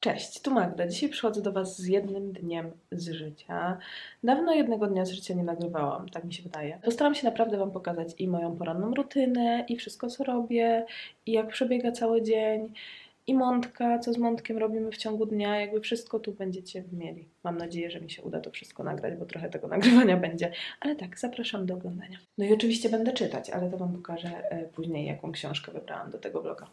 Cześć, tu Magda. Dzisiaj przychodzę do Was z jednym dniem z życia. Dawno jednego dnia z życia nie nagrywałam, tak mi się wydaje. Postaram się naprawdę Wam pokazać i moją poranną rutynę, i wszystko co robię, i jak przebiega cały dzień, i mątka, co z mątkiem robimy w ciągu dnia. Jakby wszystko tu będziecie mieli. Mam nadzieję, że mi się uda to wszystko nagrać, bo trochę tego nagrywania będzie. Ale tak, zapraszam do oglądania. No i oczywiście będę czytać, ale to Wam pokażę e, później, jaką książkę wybrałam do tego vloga.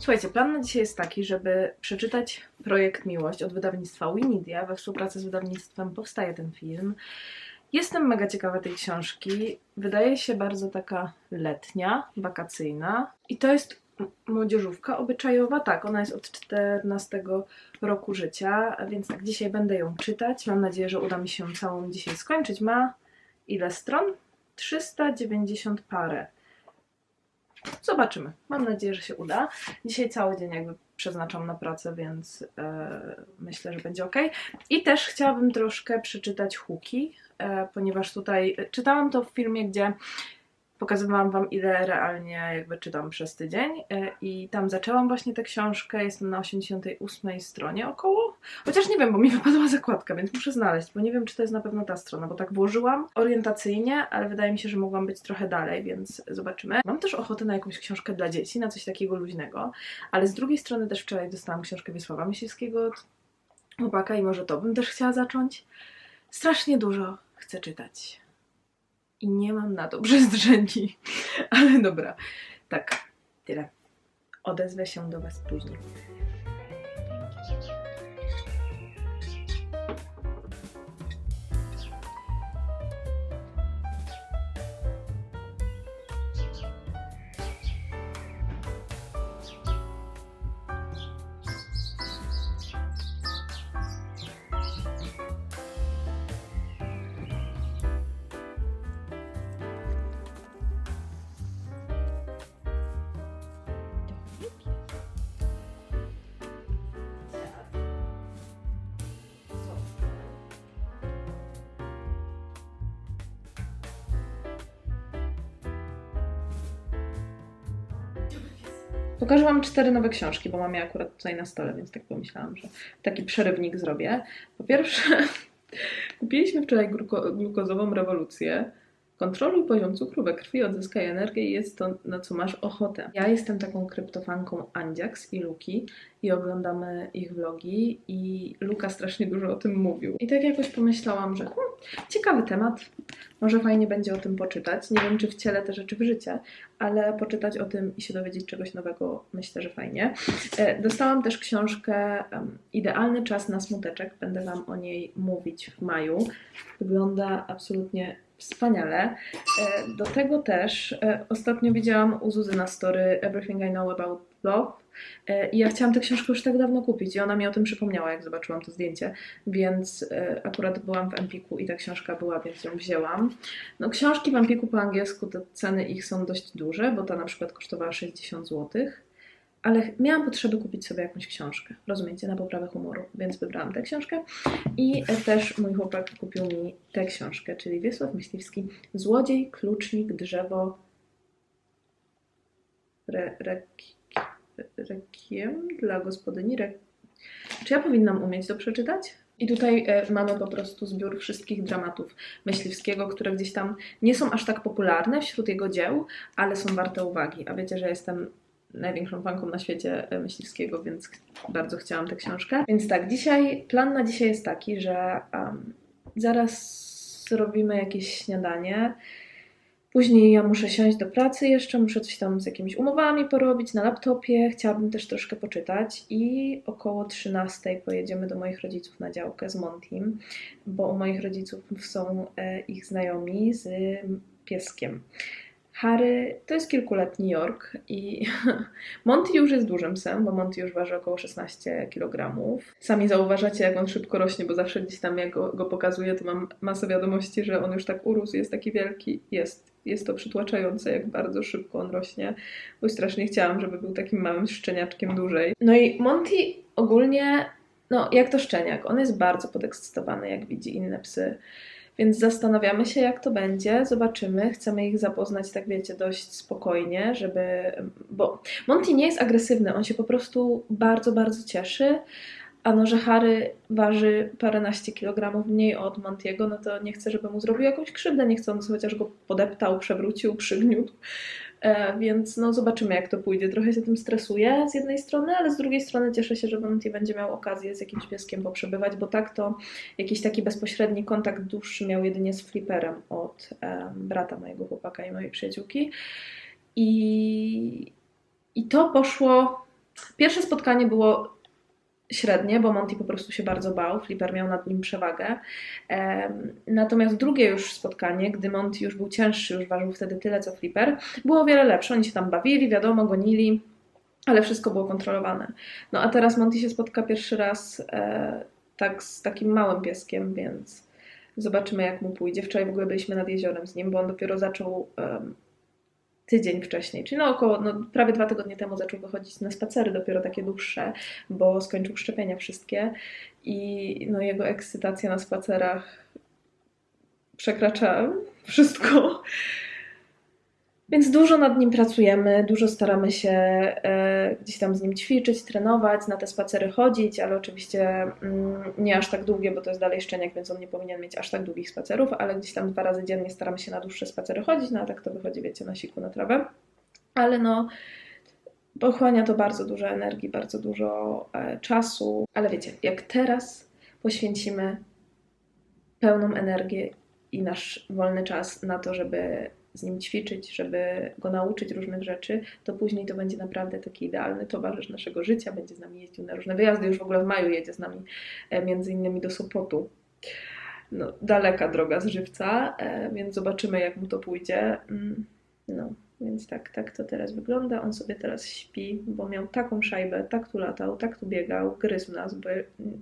Słuchajcie, plan na dzisiaj jest taki, żeby przeczytać projekt Miłość od wydawnictwa Winidia. We współpracy z wydawnictwem powstaje ten film. Jestem mega ciekawa tej książki. Wydaje się bardzo taka letnia, wakacyjna. I to jest młodzieżówka obyczajowa. Tak, ona jest od 14 roku życia, więc tak, dzisiaj będę ją czytać. Mam nadzieję, że uda mi się całą dzisiaj skończyć. Ma ile stron? 390 parę. Zobaczymy. Mam nadzieję, że się uda. Dzisiaj cały dzień jakby przeznaczam na pracę, więc e, myślę, że będzie ok. I też chciałabym troszkę przeczytać huki, e, ponieważ tutaj czytałam to w filmie, gdzie pokazywałam Wam, ile realnie jakby czytam przez tydzień e, i tam zaczęłam właśnie tę książkę, jestem na 88 stronie około, chociaż nie wiem, bo mi wypadła zakładka, więc muszę znaleźć, bo nie wiem, czy to jest na pewno ta strona, bo tak włożyłam orientacyjnie, ale wydaje mi się, że mogłam być trochę dalej, więc zobaczymy. Mam też ochotę na jakąś książkę dla dzieci, na coś takiego luźnego, ale z drugiej strony też wczoraj dostałam książkę Wiesława Myśliwskiego od chłopaka i może to bym też chciała zacząć. Strasznie dużo chcę czytać i nie mam na to przestrzeni. Ale dobra, tak, tyle. Odezwę się do Was później. Pokażę Wam cztery nowe książki, bo mam je akurat tutaj na stole, więc tak pomyślałam, że taki przerywnik zrobię. Po pierwsze, kupiliśmy wczoraj gluko- glukozową rewolucję. Kontroluj poziom cukru we krwi, odzyskaj energię i jest to, na co masz ochotę. Ja jestem taką kryptofanką Andziaks i Luki i oglądamy ich vlogi i Luka strasznie dużo o tym mówił. I tak jakoś pomyślałam, że hmm, ciekawy temat, może fajnie będzie o tym poczytać. Nie wiem, czy wcielę te rzeczy w życie, ale poczytać o tym i się dowiedzieć czegoś nowego myślę, że fajnie. E, Dostałam też książkę Idealny czas na smuteczek. Będę Wam o niej mówić w maju. Wygląda absolutnie wspaniale. E, Do tego też e, ostatnio widziałam u Zuzy na story Everything I Know About Love. E, I ja chciałam tę książkę już tak dawno kupić i ona mi o tym przypomniała, jak zobaczyłam to zdjęcie, więc akurat byłam w Empiku i ta książka była, więc ją wzięłam. No książki w Empiku po angielsku, te ceny ich są dość duże, bo ta na przykład kosztowała 60 zł, ale miałam potrzeby kupić sobie jakąś książkę, rozumiecie, na poprawę humoru, więc wybrałam tę książkę i też mój chłopak kupił mi tę książkę, czyli Wiesław Myśliwski Złodziej, Klucznik, Drzewo, re, re, Rekiem dla gospodyni. Re... Czy ja powinnam umieć to przeczytać? I tutaj e, mamy po prostu zbiór wszystkich dramatów Myśliwskiego, które gdzieś tam nie są aż tak popularne wśród jego dzieł, ale są warte uwagi. A wiecie, że jestem największą fanką na świecie e, Myśliwskiego, więc bardzo chciałam tę książkę. Więc tak, dzisiaj, plan na dzisiaj jest taki, że um, zaraz zrobimy jakieś śniadanie. Później ja muszę siąść do pracy jeszcze, muszę coś tam z jakimiś umowami porobić na laptopie. Chciałabym też troszkę poczytać i około 13 pojedziemy do moich rodziców na działkę z Montim, bo u moich rodziców są e, ich znajomi z pieskiem. Harry to jest kilkuletni York i Monty już jest dużym psem, bo Monty już waży około 16 kg. Sami zauważacie, jak on szybko rośnie, bo zawsze gdzieś tam jak go, go pokazuję, to mam masę wiadomości, że on już tak urósł, jest taki wielki. Jest. Jest to przytłaczające, jak bardzo szybko on rośnie, bo strasznie chciałam, żeby był takim małym szczeniaczkiem dłużej. No i Monty ogólnie, no jak to szczeniak, on jest bardzo podekscytowany, jak widzi inne psy. Więc zastanawiamy się, jak to będzie, zobaczymy. Chcemy ich zapoznać, tak wiecie, dość spokojnie, żeby. Bo Monty nie jest agresywny, on się po prostu bardzo, bardzo cieszy. A no, że Harry waży paręnaście kilogramów mniej od Montiego, no to nie chcę, żeby mu zrobił jakąś krzywdę, nie chcę, chociaż go podeptał, przewrócił, przygniótł. E, więc no zobaczymy, jak to pójdzie. Trochę się tym stresuję z jednej strony, ale z drugiej strony cieszę się, że Monty będzie miał okazję z jakimś pieskiem poprzebywać, bo tak to jakiś taki bezpośredni kontakt dłuższy miał jedynie z Flipperem od brata mojego chłopaka i mojej przyjaciółki. I, I to poszło. Pierwsze spotkanie było średnie, bo Monty po prostu się bardzo bał, Flipper miał nad nim przewagę. Natomiast drugie już spotkanie, gdy Monty już był cięższy, już ważył wtedy tyle co Flipper, było o wiele lepsze. Oni się tam bawili, wiadomo, gonili, ale wszystko było kontrolowane. No a teraz Monty się spotka pierwszy raz e, tak z takim małym pieskiem, więc zobaczymy jak mu pójdzie. Wczoraj w ogóle byliśmy nad jeziorem z nim, bo on dopiero zaczął tydzień wcześniej, czyli no około, no prawie dwa tygodnie temu zaczął wychodzić na spacery, dopiero takie dłuższe, bo skończył szczepienia wszystkie i no jego ekscytacja na spacerach przekracza wszystko. Więc dużo nad nim pracujemy, dużo staramy się e, gdzieś tam z nim ćwiczyć, trenować, na te spacery chodzić, ale oczywiście mm, nie aż tak długie, bo to jest dalej szczeniak, więc on nie powinien mieć aż tak długich spacerów, ale gdzieś tam dwa razy dziennie staramy się na dłuższe spacery chodzić, no a tak to wychodzi, wiecie, na siku, na trawę. Ale no, pochłania to bardzo dużo energii, bardzo dużo e, czasu, ale wiecie, jak teraz poświęcimy pełną energię i nasz wolny czas na to, żeby z nim ćwiczyć, żeby go nauczyć różnych rzeczy, to później to będzie naprawdę taki idealny towarzysz naszego życia, będzie z nami jeździł na różne wyjazdy, już w ogóle w maju jedzie z nami e, między innymi do Sopotu. No, daleka droga z żywca, e, więc zobaczymy jak mu to pójdzie. Mm, No, więc tak, tak to teraz wygląda. On sobie teraz śpi, bo miał taką szajbę, tak tu latał, tak tu biegał, gryzł nas, bo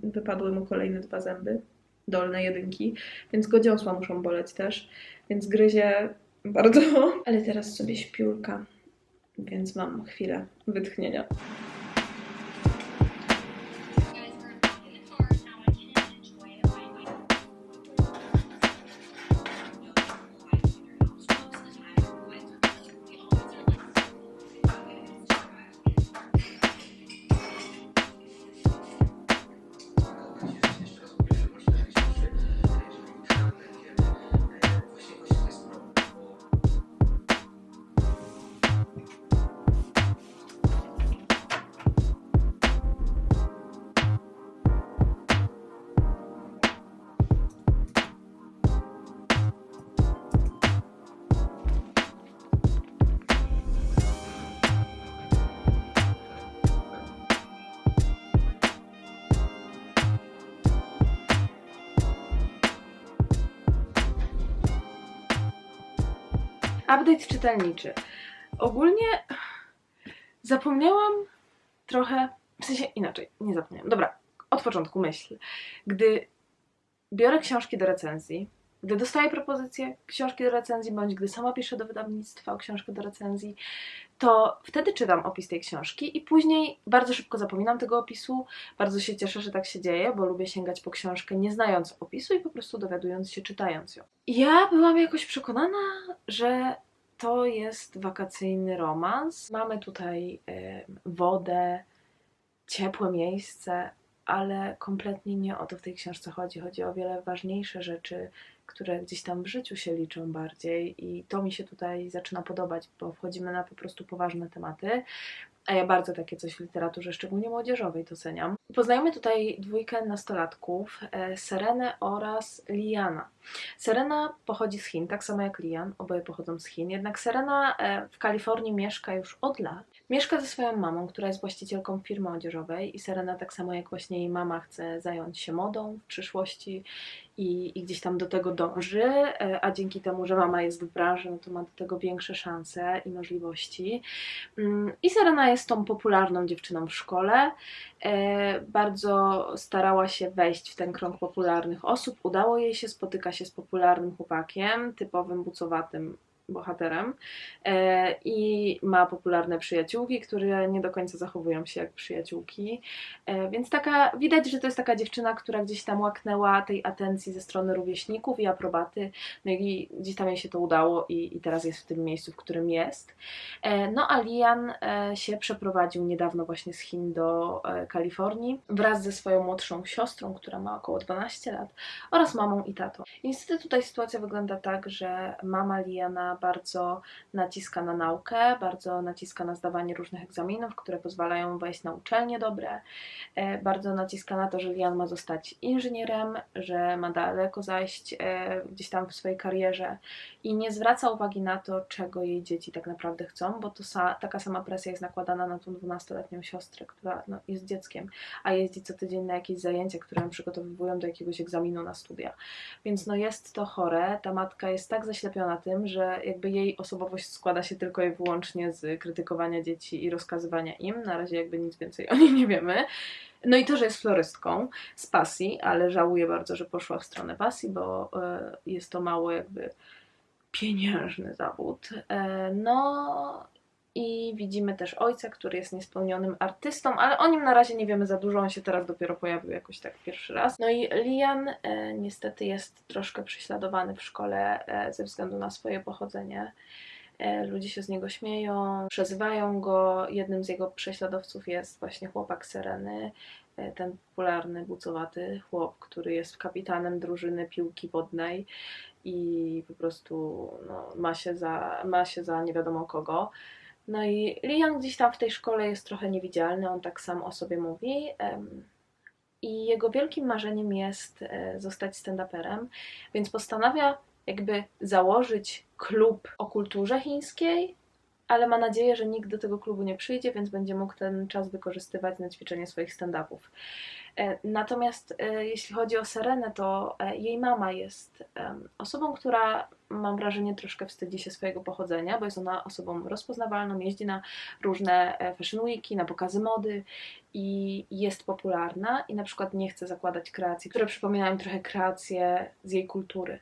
wypadły mu kolejne dwa zęby, dolne jedynki, więc go dziąsła muszą boleć też, więc gryzie bardzo. Ale teraz sobie śpiórka, więc mam chwilę wytchnienia. Update czytelniczy. Ogólnie zapomniałam trochę, w sensie inaczej, nie zapomniałam. Dobra, od początku myśl. Gdy biorę książki do recenzji, gdy dostaję propozycję książki do recenzji, bądź gdy sama piszę do wydawnictwa książkę do recenzji, to wtedy czytam opis tej książki i później bardzo szybko zapominam tego opisu. Bardzo się cieszę, że tak się dzieje, bo lubię sięgać po książkę nie znając opisu i po prostu dowiadując się, czytając ją. Ja byłam jakoś przekonana, że to jest wakacyjny romans. Mamy tutaj wodę, ciepłe miejsce, ale kompletnie nie o to w tej książce chodzi. Chodzi o wiele ważniejsze rzeczy, które gdzieś tam w życiu się liczą bardziej i to mi się tutaj zaczyna podobać, bo wchodzimy na po prostu poważne tematy. A ja bardzo takie coś w literaturze, szczególnie młodzieżowej, doceniam. Poznajemy tutaj dwójkę nastolatków, e, Serenę oraz Liana. Serena pochodzi z Chin, tak samo jak Lian, oboje pochodzą z Chin, jednak Serena e, w Kalifornii mieszka już od lat. Mieszka ze swoją mamą, która jest właścicielką firmy odzieżowej i Serena tak samo jak właśnie jej mama chce zająć się modą w przyszłości i, i gdzieś tam do tego dąży, e, a dzięki temu, że mama jest w branży, no to ma do tego większe szanse i możliwości. Mm, I Serena jest tą popularną dziewczyną w szkole. E, Bardzo starała się wejść w ten krąg popularnych osób. Udało jej się, spotyka się z popularnym chłopakiem, typowym bucowatym bohaterem e, i ma popularne przyjaciółki, które nie do końca zachowują się jak przyjaciółki. E, Więc taka, widać, że to jest taka dziewczyna, która gdzieś tam łaknęła tej atencji ze strony rówieśników i aprobaty. No i gdzieś tam jej się to udało i, i teraz jest w tym miejscu, w którym jest. E, No a Lian się przeprowadził niedawno właśnie z Chin do Kalifornii wraz ze swoją młodszą siostrą, która ma około 12 lat oraz mamą i tatą. Niestety tutaj sytuacja wygląda tak, że mama Liana bardzo naciska na naukę, bardzo naciska na zdawanie różnych egzaminów, które pozwalają wejść na uczelnie dobre, e, bardzo naciska na to, że Lian ma zostać inżynierem, że ma daleko zajść e, gdzieś tam w swojej karierze i nie zwraca uwagi na to, czego jej dzieci tak naprawdę chcą, bo to sa- taka sama presja jest nakładana na tą 12-letnią siostrę, która no, jest dzieckiem, a jeździ co tydzień na jakieś zajęcia, które ją przygotowywują do jakiegoś egzaminu na studia. Więc no jest to chore. Ta matka jest tak zaślepiona tym, że jakby jej osobowość składa się tylko i wyłącznie z krytykowania dzieci i rozkazywania im. Na razie jakby nic więcej o niej nie wiemy. No i to, że jest florystką z pasji, ale żałuję bardzo, że poszła w stronę pasji, bo e, jest to mało jakby pieniężny zawód. E, No i widzimy też ojca, który jest niespełnionym artystą, ale o nim na razie nie wiemy za dużo, on się teraz dopiero pojawił jakoś tak pierwszy raz. No i Lian e, niestety jest troszkę prześladowany w szkole e, ze względu na swoje pochodzenie. E, Ludzie się z niego śmieją, przezywają go. Jednym z jego prześladowców jest właśnie chłopak Sereny, e, ten popularny, bucowaty chłop, który jest kapitanem drużyny piłki wodnej i po prostu no, ma, się za, ma się za nie wiadomo kogo. No i Liam gdzieś tam w tej szkole jest trochę niewidzialny, on tak sam o sobie mówi. I jego wielkim marzeniem jest e, zostać stand-uperem, więc postanawia jakby założyć klub o kulturze chińskiej, ale ma nadzieję, że nikt do tego klubu nie przyjdzie, więc będzie mógł ten czas wykorzystywać na ćwiczenie swoich stand-upów. E, Natomiast e, jeśli chodzi o Serenę, to e, jej mama jest osobą, która mam wrażenie troszkę wstydzi się swojego pochodzenia, bo jest ona osobą rozpoznawalną, jeździ na różne fashion weeki, na pokazy mody i jest popularna i na przykład nie chce zakładać kreacji, które przypominają trochę kreacje z jej kultury.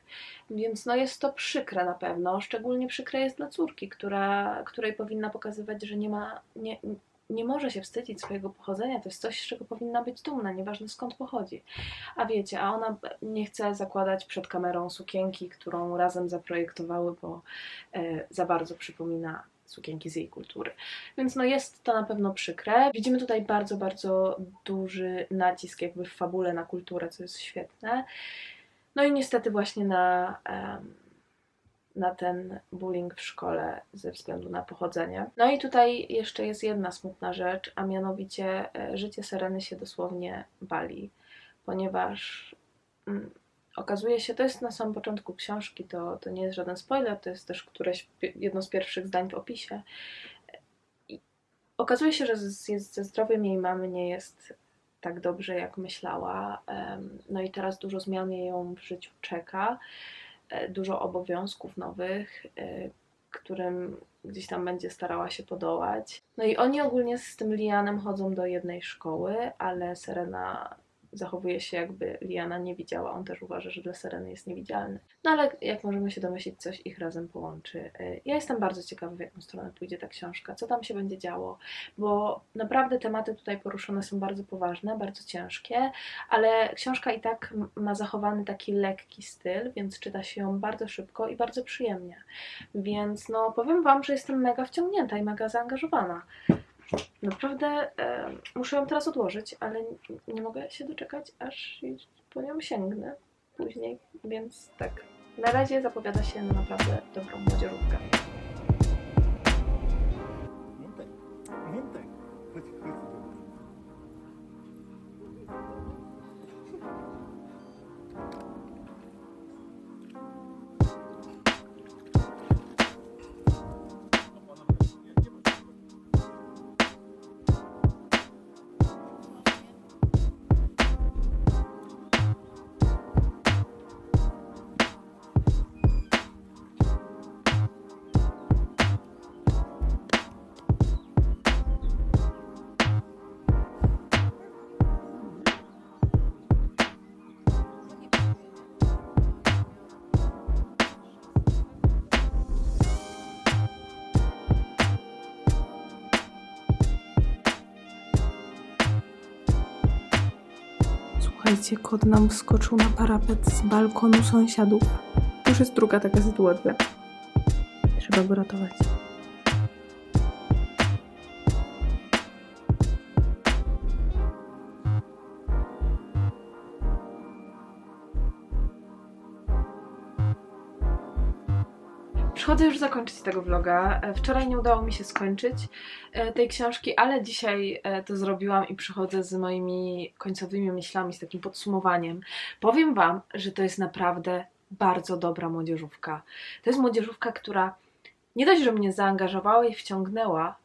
Więc no jest to przykre na pewno, szczególnie przykre jest dla córki, która, której powinna pokazywać, że nie ma, nie, nie może się wstydzić swojego pochodzenia, to jest coś, z czego powinna być dumna, nieważne skąd pochodzi. A wiecie, a ona nie chce zakładać przed kamerą sukienki, którą razem zaprojektowały, bo e, za bardzo przypomina sukienki z jej kultury. Więc no jest to na pewno przykre. Widzimy tutaj bardzo, bardzo duży nacisk jakby w fabule na kulturę, co jest świetne. No i niestety właśnie na, em, na ten bullying w szkole ze względu na pochodzenie. No i tutaj jeszcze jest jedna smutna rzecz, a mianowicie e, życie Sereny się dosłownie wali, ponieważ mm, okazuje się, to jest na samym początku książki, to, to nie jest żaden spoiler, to jest też któreś, jedno z pierwszych zdań w opisie. I okazuje się, że z, ze zdrowiem jej mamy nie jest tak dobrze, jak myślała. No i teraz dużo zmian jej ją w życiu czeka, dużo obowiązków nowych. e, którym gdzieś tam będzie starała się podołać. No i oni ogólnie z tym Lianem chodzą do jednej szkoły, ale Serena zachowuje się jakby Liana nie widziała. On też uważa, że dla Sereny jest niewidzialny. No ale jak możemy się domyślić, coś ich razem połączy. Y, Ja jestem bardzo ciekawa, w jaką stronę pójdzie ta książka, co tam się będzie działo, bo naprawdę tematy tutaj poruszone są bardzo poważne, bardzo ciężkie, ale książka i tak ma zachowany taki lekki styl, więc czyta się ją bardzo szybko i bardzo przyjemnie. Więc no powiem Wam, że jestem mega wciągnięta i mega zaangażowana. Naprawdę e, muszę ją teraz odłożyć, ale nie, mogę się doczekać, aż po nią sięgnę później, więc tak. Na razie zapowiada się na naprawdę dobrą młodzieżówkę. Słuchajcie, kot nam wskoczył na parapet z balkonu sąsiadów. Już jest druga taka sytuacja. Trzeba go ratować. Przychodzę już zakończyć tego vloga. E, Wczoraj nie udało mi się skończyć e, tej książki, ale dzisiaj e, to zrobiłam i przychodzę z moimi końcowymi myślami, z takim podsumowaniem. Powiem Wam, że to jest naprawdę bardzo dobra młodzieżówka. To jest młodzieżówka, która nie dość, że mnie zaangażowała i wciągnęła,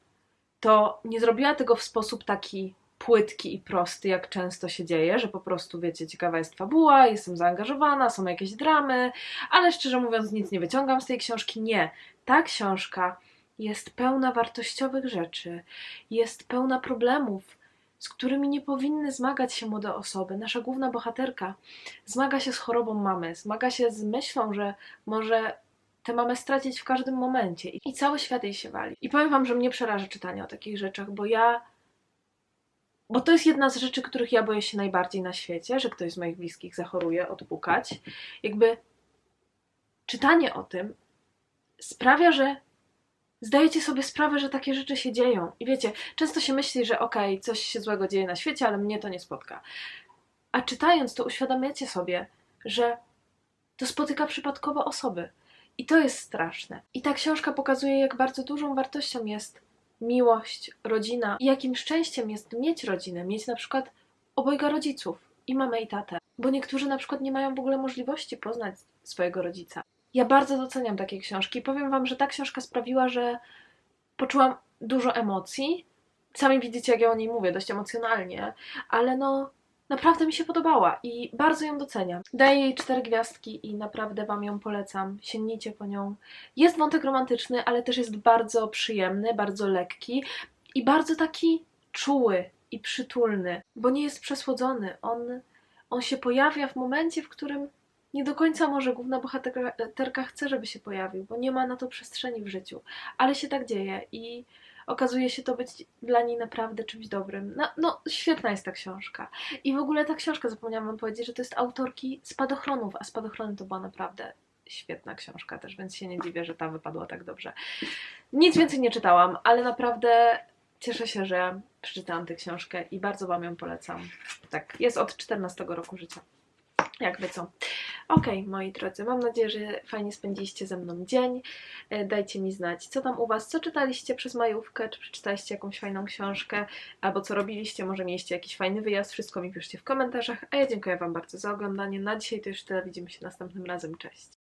to nie zrobiła tego w sposób taki płytki i prosty, jak często się dzieje, że po prostu, wiecie, ciekawa jest fabuła, jestem zaangażowana, są jakieś dramy, ale szczerze mówiąc nic nie wyciągam z tej książki. Nie. Ta książka jest pełna wartościowych rzeczy, jest pełna problemów, z którymi nie powinny zmagać się młode osoby. Nasza główna bohaterka zmaga się z chorobą mamy, zmaga się z myślą, że może tę mamę stracić w każdym momencie i cały świat jej się wali. I powiem wam, że mnie przeraża czytanie o takich rzeczach, bo ja bo to jest jedna z rzeczy, których ja boję się najbardziej na świecie, że ktoś z moich bliskich zachoruje, odpukać. Jakby czytanie o tym sprawia, że zdajecie sobie sprawę, że takie rzeczy się dzieją. I wiecie, często się myśli, że okej, coś się złego dzieje na świecie, ale mnie to nie spotka. A czytając to uświadamiacie sobie, że to spotyka przypadkowo osoby. I to jest straszne. I ta książka pokazuje, jak bardzo dużą wartością jest miłość, rodzina i jakim szczęściem jest mieć rodzinę, mieć na przykład obojga rodziców, i mamę i tatę. Bo niektórzy na przykład nie mają w ogóle możliwości poznać swojego rodzica. Ja bardzo doceniam takie książki. Powiem Wam, że ta książka sprawiła, że poczułam dużo emocji. Sami widzicie, jak ja o niej mówię, dość emocjonalnie, ale no naprawdę mi się podobała i bardzo ją doceniam. Daję jej cztery gwiazdki i naprawdę Wam ją polecam. Sięgnijcie po nią. Jest wątek romantyczny, ale też jest bardzo przyjemny, bardzo lekki i bardzo taki czuły i przytulny, bo nie jest przesłodzony. On, on się pojawia w momencie, w którym nie do końca może główna bohaterka chce, żeby się pojawił, bo nie ma na to przestrzeni w życiu, ale się tak dzieje i okazuje się to być dla niej naprawdę czymś dobrym. No, no świetna jest ta książka. I w ogóle ta książka, zapomniałam wam powiedzieć, że to jest autorki Spadochronów, a Spadochrony to była naprawdę świetna książka też, więc się nie dziwię, że ta wypadła tak dobrze. Nic więcej nie czytałam, ale naprawdę cieszę się, że przeczytałam tę książkę i bardzo wam ją polecam. Tak, jest od 14 roku życia. Jakby co. Okej, moi drodzy, mam nadzieję, że fajnie spędziliście ze mną dzień. E, Dajcie mi znać, co tam u Was, co czytaliście przez majówkę, czy przeczytaliście jakąś fajną książkę, albo co robiliście, może mieliście jakiś fajny wyjazd, wszystko mi piszcie w komentarzach, a ja dziękuję Wam bardzo za oglądanie. Na dzisiaj to już tyle, widzimy się następnym razem, cześć.